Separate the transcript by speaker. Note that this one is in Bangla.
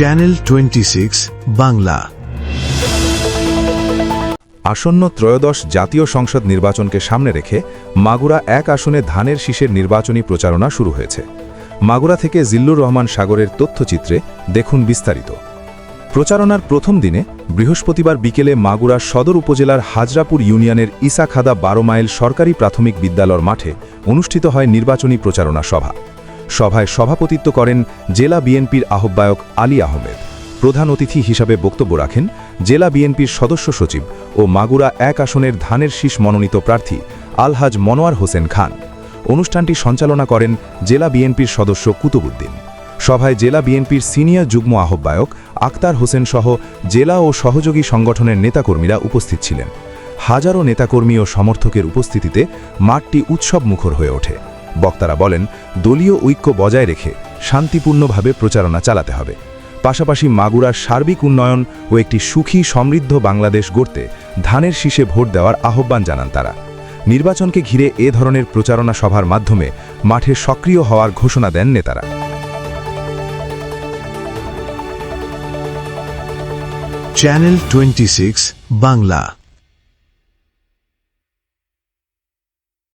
Speaker 1: চ্যানেল টোয়েন্টি সিক্স বাংলা
Speaker 2: আসন্ন ত্রয়োদশ জাতীয় সংসদ নির্বাচনকে সামনে রেখে মাগুরা এক আসনে ধানের শীষের নির্বাচনী প্রচারণা শুরু হয়েছে। মাগুরা থেকে জিল্লুর রহমান সাগরের তথ্যচিত্রে দেখুন বিস্তারিত। প্রচারণার প্রথম দিনে বৃহস্পতিবার বিকেলে মাগুরা সদর উপজেলার হাজরাপুর ইউনিয়নের ইসাখাদা বারো মাইল সরকারি প্রাথমিক বিদ্যালয়ের মাঠে অনুষ্ঠিত হয় নির্বাচনী প্রচারণা সভা। সভায় সভাপতিত্ব করেন জেলা বিএনপির আহ্বায়ক আলী আহমেদ। প্রধান অতিথি হিসাবে বক্তব্য রাখেন জেলা বিএনপির সদস্য সচিব ও মাগুরা এক আসনের ধানের শীষ মনোনীত প্রার্থী আলহাজ মনোয়ার হোসেন খান। অনুষ্ঠানটি সঞ্চালনা করেন জেলা বিএনপির সদস্য কুতুবুদ্দিন। সভায় জেলা বিএনপির সিনিয়র যুগ্ম আহ্বায়ক আক্তার হোসেন সহ জেলা ও সহযোগী সংগঠনের নেতাকর্মীরা উপস্থিত ছিলেন। হাজারো নেতাকর্মী ও সমর্থকের উপস্থিতিতে মাঠটি উৎসব মুখর হয়ে ওঠে। বক্তারা বলেন, দলীয় ঐক্য বজায় রেখে শান্তিপূর্ণভাবে প্রচারণা চালাতে হবে। পাশাপাশি মাগুরার সার্বিক উন্নয়ন ও একটি সুখী সমৃদ্ধ বাংলাদেশ গড়তে ধানের শীষে ভোট দেওয়ার আহ্বান জানান তারা। নির্বাচনকে ঘিরে এ ধরনের প্রচারণা সভার মাধ্যমে মাঠে সক্রিয় হওয়ার ঘোষণা দেন নেতারা।
Speaker 1: Channel twenty Bangla.